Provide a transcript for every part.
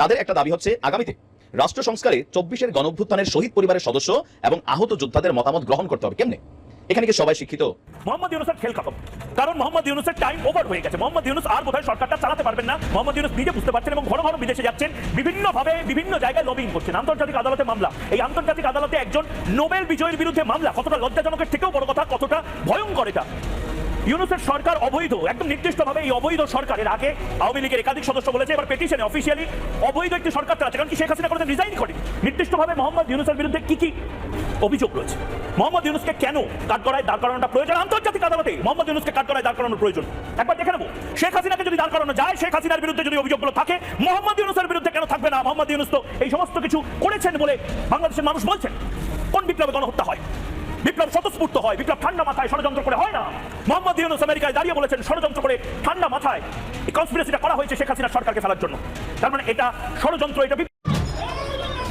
তাদের একটা দাবি হচ্ছে, আগামীতে রাষ্ট্র সংস্কারে চব্বিশের গণঅভ্যুত্থানের শহীদ পরিবারের সদস্য এবং আহত যোদ্ধাদের মতামত গ্রহণ করতে হবে। কেমনে? এখানে কি সবাই শিক্ষিত? মোহাম্মদ ইউনুসের খেল খতম। কারণ মোহাম্মদ ইউনুসের টাইম ওভার হয়ে গেছে। মোহাম্মদ ইউনুস আর বোধহয় সরকারটা চালাতে পারবেন না। মোহাম্মদ ইউনুস নিজে বুঝতে পারছেন এবং ঘন ঘন বিদেশে যাচ্ছেন। বিভিন্ন ভাবে বিভিন্ন জায়গায় লবিং করছেন। আন্তর্জাতিক আদালতে মামলা। এই আন্তর্জাতিক আদালতে একজন নোবেল বিজয়ের বিরুদ্ধে মামলা। কতটা লজ্জাজনকের থেকেও বড় কথা, কতটা ভয়ঙ্কর এটা। ইউনুসের সরকার অবৈধ, একদম নির্দিষ্টভাবে এই অবৈধ সরকারের আগে আওয়ামী লীগের একাধিক সদস্য বলেছে, এবার পেটিশনে অফিসিয়ালি অবৈধ একটি সরকার চালাচ্ছে। কারণ কি শেখ হাসিনা কোনোদিন রিজাইন করেনি। নির্দিষ্টভাবে মোহাম্মদ ইউনুসের বিরুদ্ধে কি কি অভিযোগ রয়েছে? মোহাম্মদ ইউনুসকে কেন কাঠগড়ায় দাঁড় করানোটা প্রয়োজন? আন্তর্জাতিক আদালতে মোহাম্মদ ইউনুসকে কাঠগড়ায় দাঁড় করানোর প্রয়োজন। একবার দেখে নেব। শেখ হাসিনাকে যদি দাঁড় করানো যায়, শেখ হাসিনার বিরুদ্ধে যদি অভিযোগগুলো থাকে, মোহাম্মদ ইউনুসের বিরুদ্ধে কেন থাকবে না? মোহাম্মদ ইউনুস তো এই সমস্ত কিছু করেছেন বলে বাংলাদেশের মানুষ বলছেন। কোন বিপ্লবে গণহত্যা হয়? বিপ্লব স্বতঃস্ফূর্ত হয়, বিপ্লব ঠান্ডা মাথায় ষড়যন্ত্র করে হয় মোহাম্মদ ইউনুস আমেরিকায় দাঁড়িয়ে বলেছেন ষড়যন্ত্র করে ঠান্ডা মাথায়। এই কনস্পিরেসিটা করা হয়েছে শেখ হাসিনা সরকারকে ফেলার জন্য। তার মানে এটা ষড়যন্ত্র এটা।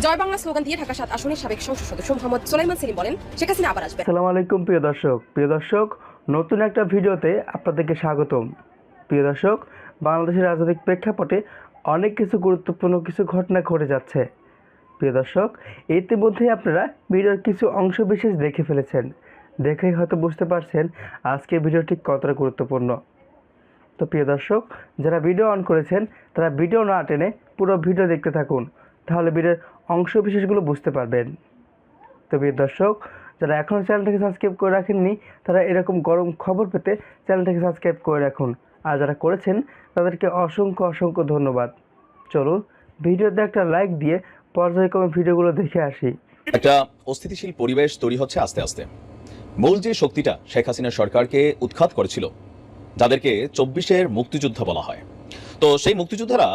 জয় বাংলা স্লোগান দিয়ে ঢাকা সাত আসনের সাবেক সংসদ সদস্য মোহাম্মদ সোলাইমান সেলিম বলেন শেখ হাসিনা আবার আসবেন। আসসালামু আলাইকুম প্রিয় দর্শক। প্রিয় দর্শক নতুন একটা ভিডিওতে আপনাদেরকে স্বাগতম। প্রিয় দর্শক বাংলাদেশের রাজনৈতিক প্রেক্ষাপটে অনেক কিছু গুরুত্বপূর্ণ কিছু ঘটনা ঘটে যাচ্ছে। প্রিয় দর্শক ইতিমধ্যেই আপনারা ভিডিওর কিছু অংশ বিশেষ দেখে ফেলেছেন। দেখেই হয়তো বুঝতে পারছেন আজকের ভিডিওটি কতটা গুরুত্বপূর্ণ। তো প্রিয় দর্শক, যারা ভিডিও অন করেছেন, তারা ভিডিও না টেনে পুরো ভিডিও দেখতে থাকুন, তাহলে ভিডিওর অংশ বিশেষগুলো বুঝতে পারবেন। তো প্রিয় দর্শক, যারা এখনও চ্যানেলটাকে সাবস্ক্রাইব করে রাখেননি, তারা এরকম গরম খবর পেতে চ্যানেলটাকে সাবস্ক্রাইব করে রাখুন। আর যারা করেছেন, তাদেরকে অসংখ্য অসংখ্য ধন্যবাদ। চলুন ভিডিওতে একটা লাইক দিয়ে পর্যায়ক্রমে ভিডিওগুলো দেখে আসি। একটা অস্থিতিশীল পরিবেশ তৈরি হচ্ছে আস্তে আস্তে। মূল যে শক্তিটা শেখ হাসিনা সরকারকে উৎখাত করেছিল, যাদেরকে চব্বিশের মুক্তিযুদ্ধ বলা হয়। তো সেই মুক্তিযোদ্ধারা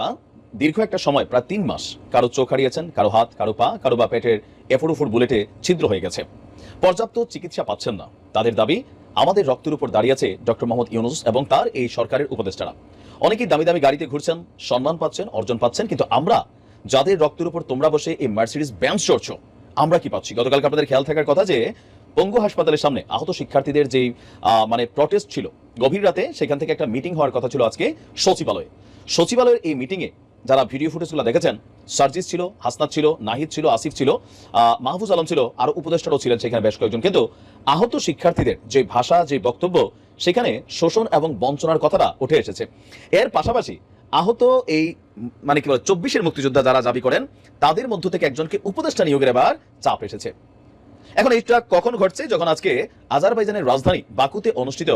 দীর্ঘ একটা সময়, প্রায় তিন মাস, কারও চোখ হারিয়েছেন, কারও হাত, কারও পা, কারও বা পেটের এফুর উফুর বুলেটে ছিদ্র হয়ে গেছে। পর্যাপ্ত চিকিৎসা পাচ্ছেন না। তাদের দাবি, আমাদের রক্তের উপর দাঁড়িয়েছে ডক্টর মোহাম্মদ ইউনুস এবং তার এই সরকারের উপদেষ্টারা। অনেকেই দামি দামি গাড়িতে ঘুরছেন, সম্মান পাচ্ছেন, অর্জন পাচ্ছেন, কিন্তু আমরা, যাদের রক্তের উপর তোমরা বসে এই মার্সিডিস ব্যান্স চড়ছো, আমরা কি পাচ্ছি? গতকালকে আপনাদের খেয়াল থাকার কথা যে পঙ্গু হাসপাতালের সামনে আহত শিক্ষার্থীদের যেই মানে প্রটেস্ট ছিল, গভীর রাতে সেখান থেকে একটা মিটিং হওয়ার কথা ছিল আজকে সচিবালয়ে। সচিবালয়ের এই মিটিংয়ে যারা ভিডিও ফুটেজগুলো দেখেছেন, সার্জিস ছিল, হাসনাত ছিল, নাহিদ ছিল, আসিফ ছিল মাহফুজ আলম ছিল, আরও উপদেষ্টারাও ছিলেন সেখানে বেশ কয়েকজন। কিন্তু আহত শিক্ষার্থীদের যে ভাষা, যে বক্তব্য, সেখানে শোষণ এবং বঞ্চনার কথাটা উঠে এসেছে। এর পাশাপাশি আহত এই মানে কি বলে, চব্বিশের মুক্তিযোদ্ধা যারা দাবি করেন, তাদের মধ্য থেকে একজনকে উপদেষ্টা নিয়োগের এবার চাপ এসেছে। এখন এইটা কখন ঘটছে? যখন আজকে আজারবাইজানের রাজধানী বাকুতে অনুষ্ঠিত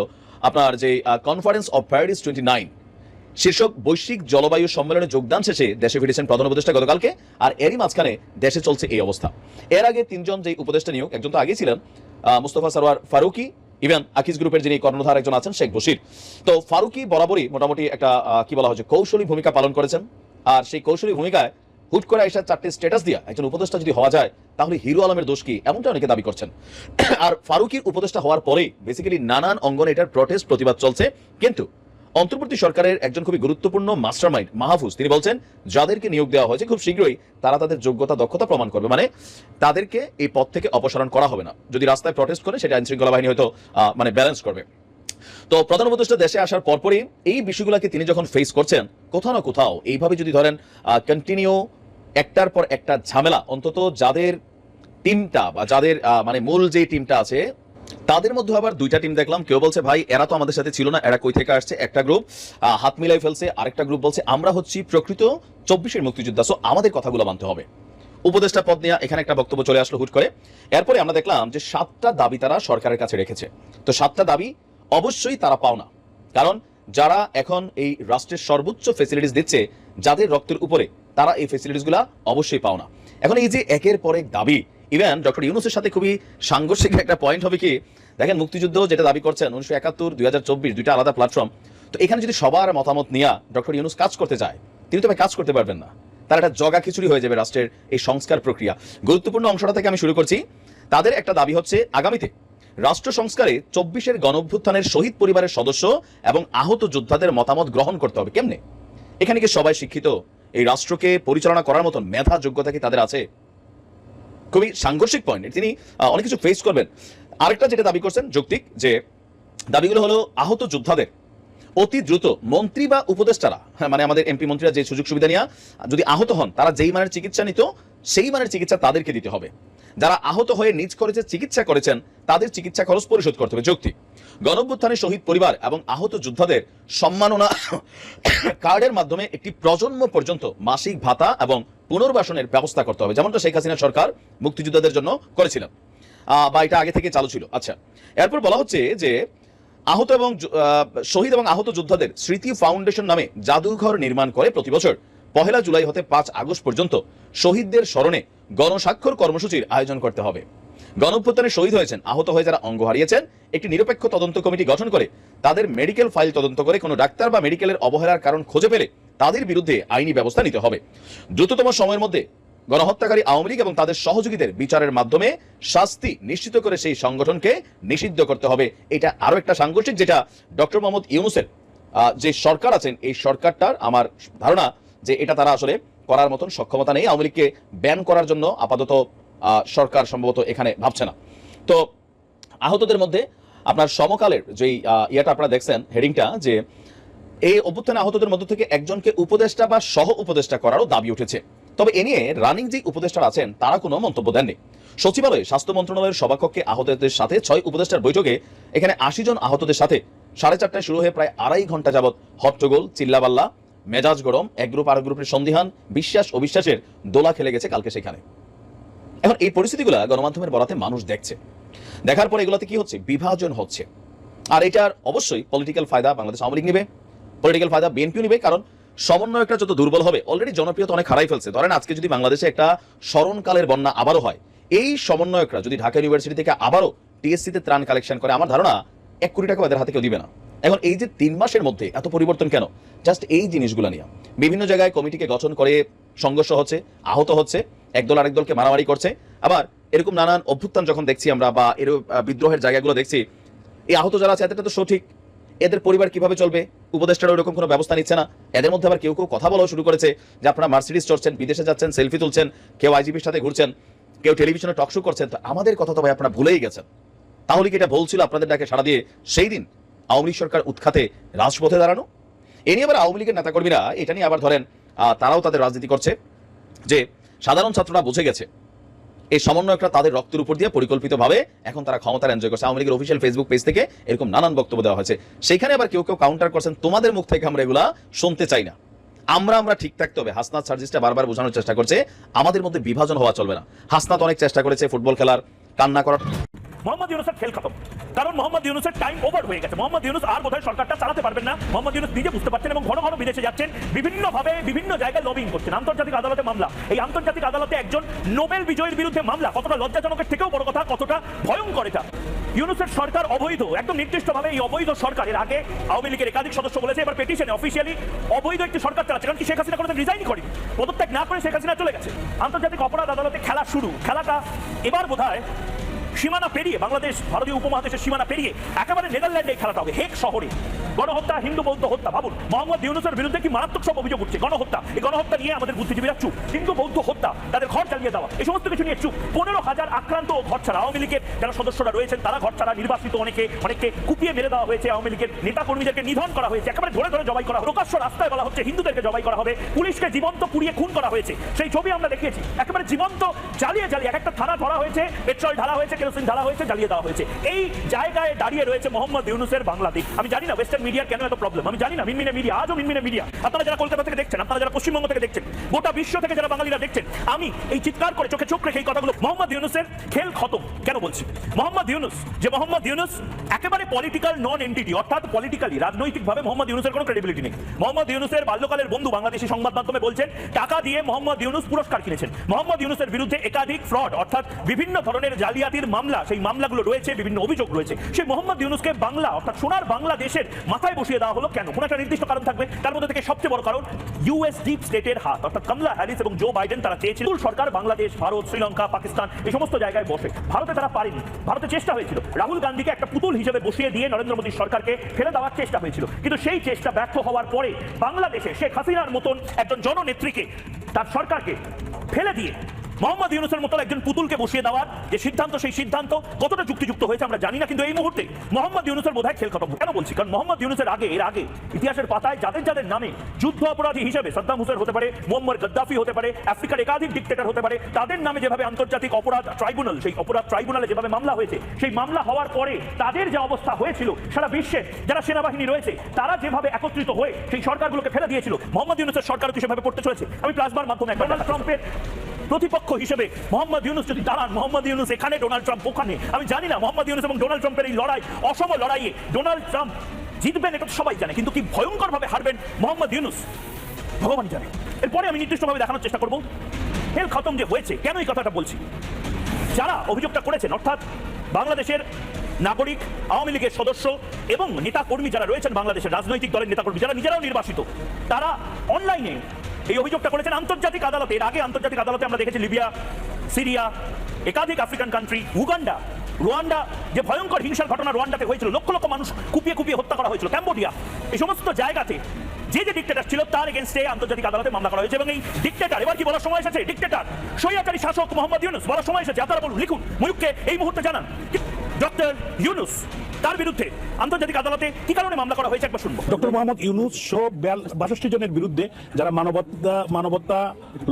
আপনার যে conference of Paris twenty nine শীর্ষক বৈশ্বিক জলবায়ু সম্মেলনে যোগদান শেষে দেশে ফিরেছেন প্রধান উপদেষ্টা গতকালকে, আর এরই মাঝখানে দেশে চলছে এই অবস্থা। এর আগে তিনজন যে উপদেষ্টা নিয়োগ, একজন তো আগেই ছিলেন মুস্তফা সরোয়ার ফারুকি, ইভেন আকিজ গ্রুপের যিনি কর্ণধার একজন আছেন, শেখ বশির। তো ফারুকি বরাবরই মোটামুটি একটা কি বলা হচ্ছে কৌশলী ভূমিকা পালন করেছেন, আর সেই কৌশলী ভূমিকায় হুট করে এসে চারটে স্ট্যাটাস দিয়া একজন উপদেষ্টা যদি হওয়া যায়, তাহলে হিরো আলমের দোষ কি? এমনটা অনেকে দাবি করছেন। আর ফারুকির উপদেষ্টা হওয়ার পরেই বেসিক্যালি নানান অঙ্গনে এটার প্রটেস্ট প্রতিবাদ চলছে। কিন্তু অন্তর্বর্তী সরকারের একজন খুবই গুরুত্বপূর্ণ মাস্টারমাইন্ড মাহফুজ, তিনি বলছেন, যাদেরকে নিয়োগ দেওয়া হয়েছে খুব শীঘ্রই তারা তাদের যোগ্যতা, দক্ষতা প্রমাণ করবে। মানে তাদেরকে এই পদ থেকে অপসারণ করা হবে না। যদি রাস্তায় প্রটেস্ট করে, সেটা আইন শৃঙ্খলা বাহিনী হয়তো মানে ব্যালেন্স করবে। তো প্রধান উপদেষ্টা দেশে আসার পরপরই এই বিষয়গুলোকে তিনি যখন ফেস করছেন, কোথাও না কোথাও, এইভাবে যদি ধরেন কন্টিনিউ একটার পর একটা ঝামেলা। অন্তত যাদের টিমটা বা যাদের মানে মূল যে টিমটা আছে, তাদের মধ্যে আবার দুইটা টিম দেখলাম। কেউ বলছে, ভাই, এরা তো আমাদের সাথে ছিল না, এরা কই থেকে আসছে? একটা গ্রুপ হাত মিলাই ফেলছে। আরেকটা গ্রুপ বলছে, আমরা হচ্ছি প্রকৃত চব্বিশের মুক্তিযোদ্ধা সো আমাদের কথাগুলো মানতে হবে। উপদেষ্টা পদ নিয়ে এখানে একটা বক্তব্য চলে আসলো হুট করে। এরপরে আমরা দেখলাম যে সাতটা দাবি তারা সরকারের কাছে রেখেছে। তো সাতটা দাবি অবশ্যই তারা পাও না। কারণ যারা এখন এই রাষ্ট্রের সর্বোচ্চ ফেসিলিটিস দিচ্ছে, যাদের রক্তের উপরে তারা এই ফেসিলিটিসগুলো অবশ্যই পাও না। এখন এই যে একের পর এক দাবি ইভেন ডক্টর ইউনুসের সাথে খুবই সাংঘর্ষিক একটা পয়েন্ট হবে কি, দেখেন মুক্তিযুদ্ধ যেটা দাবি করছেন উনিশশো একাত্তর, দুই হাজার চব্বিশ, দুইটা আলাদা প্ল্যাটফর্ম তো এখানে যদি সবার মতামত নিয়ে ডক্টর ইউনুস কাজ করতে চায়, তিনি তবে কাজ করতে পারবেন না। তার একটা জগা খিচুড়ি হয়ে যাবে রাষ্ট্রের এই সংস্কার প্রক্রিয়া। গুরুত্বপূর্ণ অংশটা থেকে আমি শুরু করছি। তাদের একটা দাবি হচ্ছে, আগামীতে রাষ্ট্র সংস্কারে চব্বিশের গণঅভ্যুত্থানের শহীদ পরিবারের সদস্য এবং আহত যোদ্ধাদের মতামত গ্রহণ করতে হবে। কেমনে? এখানে কি সবাই শিক্ষিত? এই রাষ্ট্রকে পরিচালনা করার মতন মেধা যোগ্যতা কি তাদের আছে? খুবই সাংঘর্ষিক পয়েন্ট তিনি অনেক কিছু ফেস করবেন। আরেকটা যেটা দাবি করছেন যৌক্তিক, যে দাবিগুলো হলো আহত যোদ্ধাদের অতি দ্রুত মন্ত্রী বা উপদেষ্টারা হ্যাঁ, মানে আমাদের এমপি মন্ত্রীরা যে সুযোগ সুবিধা নিয়ে যদি আহত হন তারা যেই মানের চিকিৎসা নিত সেই মানের চিকিৎসা তাদেরকে দিতে হবে। যারা আহত হয়ে নিজ খরচে চিকিৎসা করেছেন তাদের চিকিৎসা খরচ পরিশোধ করতে হবে। যুক্তি গণঅভ্যুত্থানের শহীদ পরিবার এবং আহত যোদ্ধাদের সম্মাননা কার্ডের মাধ্যমে একটি প্রজন্ম পর্যন্ত মাসিক ভাতা এবং পুনর্বাসনের ব্যবস্থা করতে হবে। যেমনটা শেখ হাসিনা সরকার মুক্তিযোদ্ধাদের জন্য করেছিলেন। বা এটা আগে থেকে চালু ছিল। আচ্ছা এরপর বলা হচ্ছে যে আহত এবং শহীদ এবং আহত যোদ্ধাদের স্মৃতি ফাউন্ডেশন নামে জাদুঘর নির্মাণ করে প্রতি বছর পহেলা জুলাই হতে পাঁচ আগস্ট পর্যন্ত শহীদদের স্মরণে গণস্বাক্ষর কর্মসূচির আয়োজন করতে হবে। গণঅভ্যুত্থানে শহীদ হয়েছেন, আহত হয়ে যারা অঙ্গ হারিয়েছেন, একটি নিরপেক্ষ তদন্ত কমিটি গঠন করে তাদের মেডিকেল ফাইল তদন্ত করে কোনো ডাক্তার বা মেডিকেলের অবহেলার কারণ খুঁজে পেলে তাদের বিরুদ্ধে আইনি ব্যবস্থা নিতে হবে। দ্রুততম সময়ের মধ্যে গণহত্যাকারী আওয়ামী লীগ এবং তাদের সহযোগীদের বিচারের মাধ্যমে শাস্তি নিশ্চিত করে সেই সংগঠনকে নিষিদ্ধ করতে হবে। এটা আরও একটা সাংঘর্ষিক যেটা ডক্টর মোহাম্মদ ইউনুসের যে সরকার আছেন, এই সরকারটার আমার ধারণা যে এটা তারা আসলে করার মতন সক্ষমতা নেই। আওয়ামী লীগকে ব্যান করার জন্য আপাতত সরকার সম্ভবত এখানে ভাবছে না। তো আহতদের মধ্যে আপনার সমকালের যেই ইয়েটা আপনারা দেখছেন, হেডিংটা, যে এই অভ্যুত্থানে আহতদের মধ্য থেকে একজনকে উপদেষ্টা বা সহ উপদেষ্টা করারও দাবি উঠেছে। তবে এ নিয়ে রানিং যে উপদেষ্টারা আছেন, তারা কোনো মন্তব্য দেননি। সচিবালয়ে স্বাস্থ্য মন্ত্রণালয়ের সভাকক্ষে আহতদের সাথে ছয় উপদেষ্টার বৈঠকে এখানে আশি জন আহতদের সাথে সাড়ে চারটায় শুরু হয়ে প্রায় আড়াই ঘণ্টা যাবৎ হট্টগোল, চিল্লাবাল্লা, মেজাজ গরম, এক গ্রুপ আর গ্রুপের সন্দিহান, বিশ্বাস, অবিশ্বাসের দোলা খেলে গেছে কালকে সেখানে। এখন এই পরিস্থিতিগুলো গণমাধ্যমের বরাতে মানুষ দেখছে। দেখার পর এগুলোতে কি হচ্ছে? বিভাজন হচ্ছে। আর এটার অবশ্যই পলিটিক্যাল ফায়দা বাংলাদেশ আওয়ামী লীগ নেবে। পলিটিক্যাল ফায়দা বিএনপিও নেবে, কারণ সমন্বয়কটা যত দুর্বল হবে অলরেডি জনপ্রিয়তা অনেক হারাই ফেলছে। ধরেন আজকে যদি বাংলাদেশে একটা স্মরণকালের বন্যা আবারও হয় এই সমন্বয়করা যদি ঢাকা ইউনিভার্সিটি থেকে আবারও টিএসসিতে ত্রাণ কালেকশন করে আমার ধারণা এক কোটি টাকা এদের হাতে কেউ দিবে না। এখন এই যে তিন মাসের মধ্যে এত পরিবর্তন কেন? জাস্ট এই জিনিসগুলো নিয়ে। বিভিন্ন জায়গায় কমিটিকে গঠন করে সংঘর্ষ হচ্ছে আহত হচ্ছে একদল আরেক দলকে মারামারি করছে। আবার এরকম নানান অভ্যুত্থান যখন দেখছি আমরা বা আহ, বিদ্রোহের জায়গাগুলো দেখছি এই আহত যারা আছে এতটা তো সঠিক। এদের পরিবার কীভাবে চলবে? উপদেষ্টারা ওরকম কোনো ব্যবস্থা নিচ্ছে না। এদের মধ্যে আবার কেউ কেউ কথা বলাও শুরু করেছে যে আপনারা মার্সিডিস চড়ছেন, বিদেশে যাচ্ছেন সেলফি তুলছেন, কেউ আইজিপির সাথে ঘুরছেন, কেউ টেলিভিশনে টক শো করছেন। তো আমাদের কথা তো ভাই আপনারা ভুলেই গেছেন। তাহলে কি এটা বলছিল আপনাদের ডাকে সারা দিয়ে সেই দিন আওয়ামী লীগ সরকার উৎখাতে রাজপথে দাঁড়ানো? এ নিয়ে আবার আওয়ামী লীগের নেতাকর্মীরা এটা নিয়ে আবার ধরেন তারাও তাদের রাজনীতি করছে যে সাধারণ ছাত্ররা বুঝে গেছে এই সমন্বয়করা তাদের রক্তের উপর দিয়ে পরিকল্পিতভাবে এখন তারা ক্ষমতার এনজয় করছে। আওয়ামী লীগের অফিসিয়াল ফেসবুক পেজ থেকে এরকম নানান বক্তব্য দেওয়া হয়েছে। সেখানে আবার কেউ কেউ কাউন্টার করছেন, তোমাদের মুখ থেকে আমরা এগুলা শুনতে চাই না। আমরা আমরা ঠিক থাকতে হবে। হাসনাত সার্জিসটা বারবার বোঝানোর চেষ্টা করছে, আমাদের মধ্যে বিভাজন হওয়া চলবে না। হাসনাত অনেক চেষ্টা করেছে ফুটবল খেলার, কান্না করার। মোহাম্মদ ইউনুসের খেল খতম। কারণ মোহাম্মদ ইউনুসের টাইম ওভার হয়ে গেছে। মোহাম্মদ ইউনুস আর বোধহয় সরকারটা চালাতে পারবেন না। মোহাম্মদ ইউনুস নিজে বুঝতে পারছেন এবং ঘন ঘন বিদেশে যাচ্ছেন। বিভিন্ন ভাবে বিভিন্ন জায়গায় লবিং করছেন। আন্তর্জাতিক আদালতে মামলা। এই আন্তর্জাতিক আদালতে একজন নোবেল বিজয়ীর বিরুদ্ধে মামলা। কতটা লজ্জাজনকের থেকেও বড় কথা, কতটা ভয়ঙ্কর এটা। ইউনুসের সরকার অবৈধ। একদম নির্দিষ্টভাবে এই অবৈধ সরকারের আগে আওয়ামী লীগের একাধিক সদস্য বলেছে, এবার পেটিশনে অফিসিয়ালি অবৈধ একটি সরকার চালাচ্ছে। কারণ কি শেখ হাসিনা কোনোদিন রিজাইন করেনি। পদত্যাগ না করে শেখ হাসিনা চলে গেছে। আন্তর্জাতিক অপরাধ আদালতে খেলা শুরু। খেলাটা এবার বোধহয় সীমানা পেরিয়ে বাংলাদেশ ভারতীয় উপমহাদেশের সীমানা পেরিয়ে একেবারে নেদারল্যান্ডে খেলাটা হবে হেক শহরে। গণহত্যা, হিন্দু বৌদ্ধ হত্যা ভাবুন মোহাম্মদ ইউনুসের বিরুদ্ধে কি মারাত্মক সব অভিযোগ উঠছে? গণহত্যা। এই গণহত্যা নিয়ে আমাদের বুদ্ধিজীবীরা চুপ। হিন্দু বৌদ্ধ হত্যা, তাদের ঘর চালিয়ে দেওয়া, এই সমস্ত কিছু নিয়ে চুপ। পনেরো হাজার আক্রান্ত ও ঘর ছাড়া। আওয়ামী লীগের যারা সদস্যরা রয়েছেন, তারা ঘর ছাড়া নির্বাসিত অনেকে, অনেককে কুপিয়ে মেরে দেওয়া হয়েছে আওয়ামী লীগের। নেতা কর্মীদেরকে নিধন করা হয়েছে। একেবারে ধরে ধরে জবাই করা, প্রকাশ্য রাস্তায় বলা হচ্ছে হিন্দুদেরকে জবাই করা হবে। পুলিশকে জীবন্ত পুড়িয়ে খুন করা হয়েছে। সেই ছবি আমরা দেখিয়েছি। একেবারে জীবন্ত, জ্বালিয়ে জ্বালিয়ে এক একটা থানা ধরা হয়েছে, পেট্রোল ঢালা হয়েছে, কেরোসিন ঢালা হয়েছে, জ্বালিয়ে দেওয়া হয়েছে। এই জায়গায় দাঁড়িয়ে রয়েছে মোহাম্মদ ইউনুসের বাংলাদেশ। আমি জানি না ওয়েস্টার্ন মিডিয়ার কেন এত প্রবলেম আমি জানি না, মিনমিনে মিডিয়া আজও মিনমিনে মিডিয়া আপনারা যারা কলকাতা থেকে দেখছেন, আপনারা যারা পশ্চিমবঙ্গ থেকে দেখছেন, গোটা বিশ্ব থেকে যারা বাঙালিরা দেখছেন, আমি এই চিৎকার করে চোখে চোখ রেখে এই কথাগুলো, মোহাম্মদ ইউনুসের খেল খতম কেন বলছি? মোহাম্মদ ইউনুস, যে মোহাম্মদ ইউনুস একেবারে পলিটিক্যাল নন এন্টিটি অর্থাৎ পলিটিক্যালি রাজনৈতিকভাবে মোহাম্মদ ইউনুসের কোনো ক্রেডিবিলিটি নেই। মোহাম্মদ ইউনুসের বাল্যকালের বন্ধু বাংলাদেশি সংবাদ মাধ্যমে বলছেন, টাকা দিয়ে মোহাম্মদ ইউনুস পুরস্কার কিনেছেন। মোহাম্মদ ইউনুসের বিরুদ্ধে একাধিক ফ্রড অর্থাৎ বিভিন্ন ধরনের জালিয়াতির মামলা, সেই মামলাগুলো রয়েছে, বিভিন্ন অভিযোগ রয়েছে। সেই মোহাম্মদ ইউনুসকে বাংলা, অর্থাৎ সোনার বাংলাদেশের মাথায় বসিয়ে দেওয়া হলো কেন? কোনো একটা নির্দিষ্ট কারণ থাকবে। তার মধ্যে থেকে সবচেয়ে বড় কারণ ইউএস ডিপ স্টেটের হাত, অর্থাৎ কমলা হ্যারিস এবং জো বাইডেন তারা চেয়েছিল সরকার বাংলাদেশ, ভারত, শ্রীলঙ্কা, পাকিস্তান, এই সমস্ত জায়গায় বসে। ভারতে তারা পারেনি। ভারতে চেষ্টা হয়েছিল। রাহুল গান্ধীকে একটা পুতুল হিসেবে বসিয়ে দিয়ে নরেন্দ্র মোদীর সরকারকে ফেলে দেওয়ার চেষ্টা হয়েছিল। কিন্তু সেই চেষ্টা ব্যর্থ হওয়ার পরে বাংলাদেশে শেখ হাসিনার মতন একজন জননেত্রীকে তার সরকারকে ফেলে দিয়ে মোহাম্মদ ইউনুসের মতো একজন পুতুলকে বসিয়ে দেওয়ার যে সিদ্ধান্ত সেই সিদ্ধান্ত কতটা যুক্তিযুক্ত হয়েছে আমরা জানি না কিন্তু এই মুহূর্তে মোহাম্মদ ইউনুসের বোধহয় খেল খতম কেন বলছি? কারণ মোহাম্মদ ইউনুসের আগে এর আগে ইতিহাসের পাতায় যাদের যাদের নামে যুদ্ধ অপরাধী হিসেবে সাদ্দাম হুসেন হতে পারে মোহাম্মদ গদ্দাফি হতে পারে আফ্রিকার একাধিক ডিক্টেটর হতে পারে তাদের নামে যেভাবে আন্তর্জাতিক অপরাধ ট্রাইব্যুনাল সেই অপরাধ ট্রাইব্যুনালে যেভাবে মামলা হয়েছে সেই মামলা হওয়ার পরে তাদের যে অবস্থা হয়েছিল সারা বিশ্বে যারা সেনাবাহিনী রয়েছে তারা যেভাবে একত্রিত হয়ে সেই সরকারগুলোকে ফেলে দিয়েছিল মোহাম্মদ ইউনুসের সরকার তো সেভাবে পড়তে চলেছে? আমি প্লাজমার মাধ্যমে ডোনাল্ড ট্রাম্পের প্রতিপক্ষ হিসেবে মোহাম্মদ ইউনুস যদি দাঁড়ান, মোহাম্মদ ইউনুস এখানে ডোনাল্ড ট্রাম্প ওখানে। আমি জানি না মোহাম্মদ ইউনুস এবং ডোনাল্ড ট্রাম্পের এই লড়াই, অসম লড়াইয়ে ডোনাল্ড ট্রাম্প জিতবেন, এটা সবাই জানে, কিন্তু কি ভয়ঙ্করভাবে হারবেন মোহাম্মদ ইউনুস? ভগবান জানে। এরপরে আমি নির্দিষ্টভাবে দেখানোর চেষ্টা করব। খেল খতম যে হয়েছে, কেন এই কথাটা বলছি? যারা অভিযোগটা করেছেন, অর্থাৎ বাংলাদেশের নাগরিক, আওয়ামী লীগের সদস্য এবং নেতা কর্মী যারা রয়েছেন বাংলাদেশের রাজনৈতিক দলের নেতা কর্মী যারা নিজেরাও নির্বাসিত, তারা অনলাইনে এই অভিযোগটা করেছেন আন্তর্জাতিক আদালতে। এর আগে আন্তর্জাতিক আদালতে আমরা দেখেছি লিবিয়া, সিরিয়া, একাধিক আফ্রিকান কান্ট্রি উগান্ডা, রোয়ান্ডা, যে ভয়ঙ্কর হিংসার ঘটনা রোয়ান্ডাতে হয়েছিল, লক্ষ লক্ষ মানুষ কুপিয়ে কুপিয়ে হত্যা করা হয়েছিল। ক্যাম্বোডিয়া, এই সমস্ত জায়গাতে যে যে ডিক্টেটার ছিল, তার এগেনস্টে আন্তর্জাতিক আদালতে মামলা করা হয়েছে এবং এই ডিক্টেটার এবার কি বলার সময় এসেছে? ডিক্টেটার স্বৈরাচারী শাসক মোহাম্মদ ইউনুস, বলার সময় এসেছে। আপনারা বলুন লিখুন, ময়ূককে এই মুহূর্তে জানান। ডক্টর ইউনুস, তার বিরুদ্ধে আন্তর্জাতিক আদালতে কি কারণে মামলা করা হয়েছে একবার শুনব। ডক্টর মোহাম্মদ ইউনুস সহ বাষট্টি জনের বিরুদ্ধে যারা মানবতা মানবতা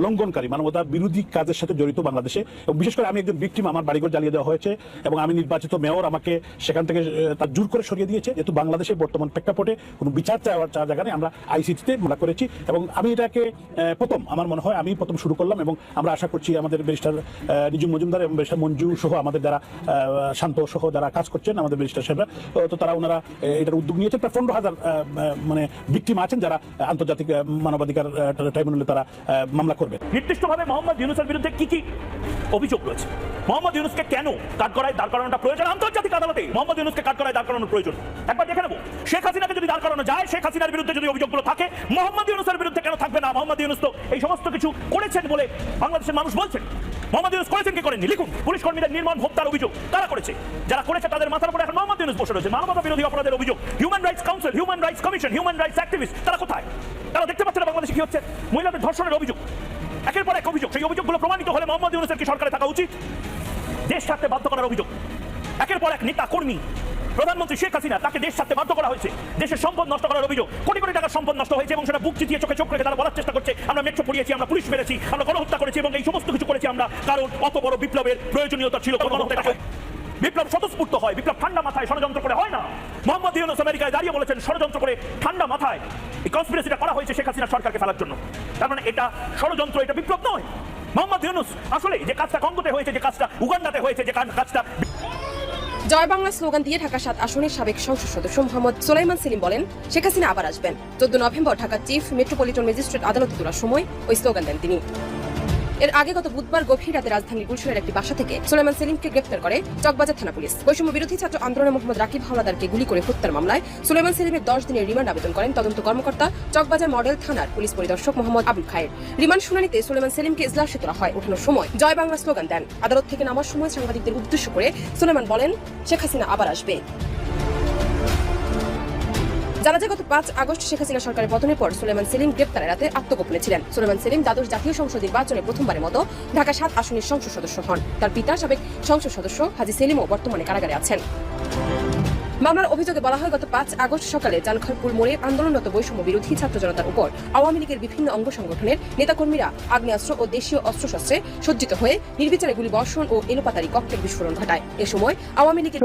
লঙ্ঘনকারী, মানবতা বিরোধী কাজের সাথে জড়িত বাংলাদেশে, এবং বিশেষ করে আমি একজন ভিকটিম আমার বাড়িঘর জ্বালিয়ে দেওয়া হয়েছে, এবং আমি নির্বাচিত মেয়র আমাকে সেখান থেকে তার জোর করে সরিয়ে দিয়েছে। যেহেতু বাংলাদেশের বর্তমান প্রেক্ষাপটে কোনো বিচার চাওয়ার চা জায়গা নেই, আমরা আইসিটিতে মামলা করেছি, এবং আমি এটাকে প্রথম, আমার মনে হয় আমি প্রথম শুরু করলাম, এবং আমরা আশা করছি আমাদের ব্যারিস্টার নিজু মজুমদার এবং ব্যারিস্টার মঞ্জু সহ আমাদের যারা শান্ত সহ যারা কাজ করছেন, আমাদের ব্যারিস্টার সাহেবরা তো তারা ওনারা এটার উদ্যোগ নিয়েছেন, প্রায় পনেরো হাজার মানে ভিকটিম আছেন যারা আন্তর্জাতিক মানবাধিকার ট্রাইব্যুনালে তারা মামলা করবে। নির্দিষ্টভাবে মোহাম্মদ ইউনুসের বিরুদ্ধে কি কি অভিযোগ রয়েছে? মোহাম্মদ ইউনুসকে কেন কাঠগড়ায় দাঁড় করানোটা প্রয়োজন? আন্তর্জাতিক আদালতে মোহাম্মদ ইউনুসকে কাঠগড়ায় দাঁড় করানোর প্রয়োজন। একবার দেখে নেব। শেখ হাসিনাকে যদি দাঁড় করানো যায়, শেখ হাসিনার বিরুদ্ধে যদি অভিযোগগুলো থাকে, মোহাম্মদ ইউনুসের বিরুদ্ধে কেন থাকবে না? মোহাম্মদ ইউনুস তো এই সমস্ত কিছু করেছেন বলে বাংলাদেশের মানুষ বলছেন। মোহাম্মদ ইউনুস করেছেন কি করেননি? লিখুন। পুলিশ কর্মীদের নির্মম হত্যার অভিযোগ তারা করেছে? যারা করেছে তাদের মাথার উপরে এখন মোহাম্মদ ইউনুস বসে রয়েছে। মানবতা বিরোধী অপরাধের অভিযোগ human rights council human rights commission human rights activist তারা কোথায়? তারা দেখতে পাচ্ছে না বাংলাদেশে কি হচ্ছে। মহিলাদের ধর্ষণের অভিযোগ। একের পর এক অভিযোগ। সেই অভিযোগগুলো প্রমাণিত হলে মোহাম্মদ ইউনুসের কি সরকারে থাকা উচিত? দেশ ছাড়তে বাধ্য করার অভিযোগ। একের পর এক নেতা কর্মী প্রধানমন্ত্রী শেখ হাসিনা তাকে দেশ ছাড়তে বাধ্য করা হয়েছে। দেশের সম্পদ নষ্ট করার অভিযোগ। কোটি কোটি টাকার সম্পদ নষ্ট হয়েছে এবং সেটা বুক চিতিয়ে চোখে চোখ রেখে তারা বলার চেষ্টা করছে। আমরা মেট্রো পড়িয়েছি, আমরা পুলিশ মেরেছি, আমরা গণহত্যা করেছি এবং এই সমস্ত কিছু করেছি আমরা। কারণ অত বড় বিপ্লবের প্রয়োজনীয়তা ছিল বিপ্লব স্বতঃস্ফূর্ত হয়, বিপ্লব ঠান্ডা মাথায় ষড়যন্ত্র করে হয় না। মোহাম্মদ ইউনুস আমেরিকায় দাঁড়িয়ে বলেছেন, ষড়যন্ত্র করে ঠান্ডা মাথায় এই কনস্পিরেসিটা করা হয়েছে শেখ হাসিনা সরকারকে ফেলার জন্য। তার মানে এটা ষড়যন্ত্র, এটা বিপ্লব নয়। মোহাম্মদ ইউনুস আসলে যে কাজটা কঙ্গোতে হয়েছে, যে কাজটা উগান্ডাতে হয়েছে, যে কাজটা জয় বাংলা স্লোগান দিয়ে ঢাকা সাত আসনের সাবেক সংসদ সদস্য মোহাম্মদ সোলাইমান সেলিম বলেন, শেখ হাসিনা আবার আসবেন। চোদ্দ November Dhaka chief metropolitan magistrate আদালতে তোলার সময় ওই স্লোগান দেন তিনি। এর আগে গত বুধবার গভীর রাতে রাজধানীর গুলশানের একটি বাসা থেকে সোলাইমান সেলিমকে গ্রেপ্তার করে চকবাজার থানা পুলিশ। বৈষম্য বিরোধী ছাত্র আন্দোলনে মোহাম্মদ রাকিব হাওলাদারকে গুলি করে হত্যার মামলায় সোলাইমান সেলিমের দশ দিনের রিমান্ড আবেদন করেন তদন্ত কর্মকর্তা চকবাজার মডেল থানার পুলিশ পরিদর্শক মোহাম্মদ আবুল খায়ের। রিমান্ড শুনানিতে সোলাইমান সেলিমকে ইজলাসে তোলা হয়, ওঠানোর সময় জয় বাংলা স্লোগান দেন। আদালত থেকে নামার সময় সাংবাদিকদের উদ্দেশ্য করে সোলাইমান বলেন, শেখ হাসিনা আবার আসবে। জানা যায়, গত পাঁচ আগস্ট শেখ হাসিনা সরকারের পতনের পর সুলেমান সেলিম গ্রেপ্তারের রাতে আত্মগোপনে ছিলেন। সুলেমান সেলিম দ্বাদশ জাতীয় সংসদ নির্বাচনে প্রথমবারের মতো ঢাকা সাত আসনের সংসদ সদস্য হন। তার পিতা সাবেক সংসদ সদস্য হাজি সেলিমও বর্তমানে কারাগারে আছেন। মামলার অভিযোগে বলা হয়, গত পাঁচ আগস্ট সকালে জানখারপুর মোড়ে আন্দোলনরত বৈষম্য বিরোধী ছাত্র জনতার উপর আওয়ামী লীগের বিভিন্ন অঙ্গ সংগঠনের নেতাকর্মীরা আগ্নেয়াস্ত্র ও দেশীয় অস্ত্রশস্ত্রে সজ্জিত হয়ে নির্বিচারে গুলি বর্ষণ ও এলোপাতারি ককটেল বিস্ফোরণ ঘটায়। এ সময় আওয়ামী লীগের